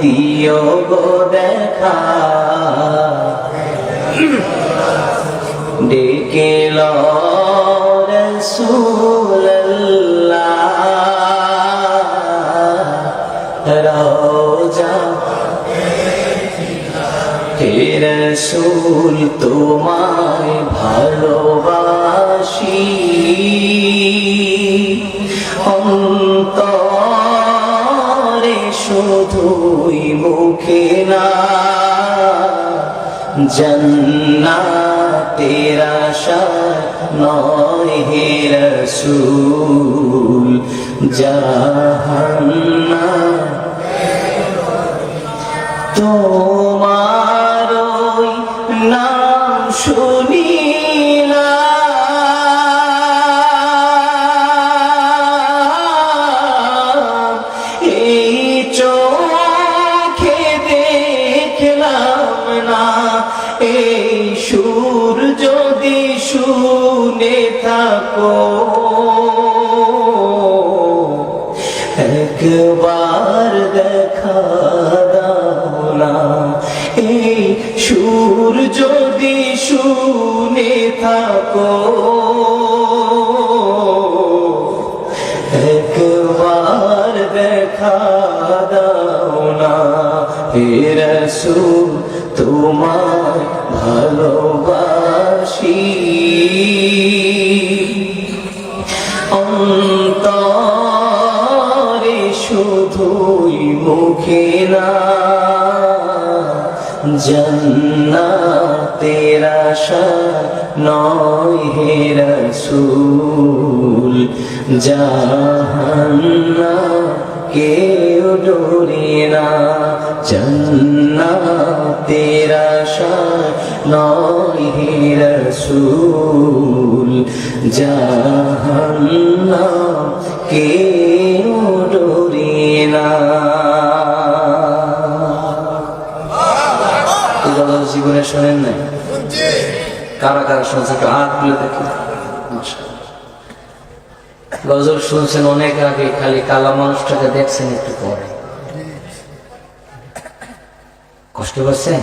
দিও গো দেখা। ডেকে রোজা হে রসুল তোমায় ভালোবাসি। শুধুই মুখে না। জন্নাতের আশা নয় হে রসুল জাহান্না তোমার একবার দেখা দাও না এই সুর যদি শুনে থাকো একবার দেখা দাও না রসুল তোমার ভালোবাসি অন্তরে শুধুই মুখে না, জন্নাতের আশা নয় হে রসুল জাহান্না কেউ ডোরে না, জন্নাতের আশা নয় রসুল জাহান্না জীবনে শোনেন নাই? কারা কারা শুনছে একটু হাত তুলে দেখি। গজল শুনছেন অনেক আগে, খালি কালা মানুষটাকে দেখছেন একটু পরে। কষ্ট পাচ্ছেন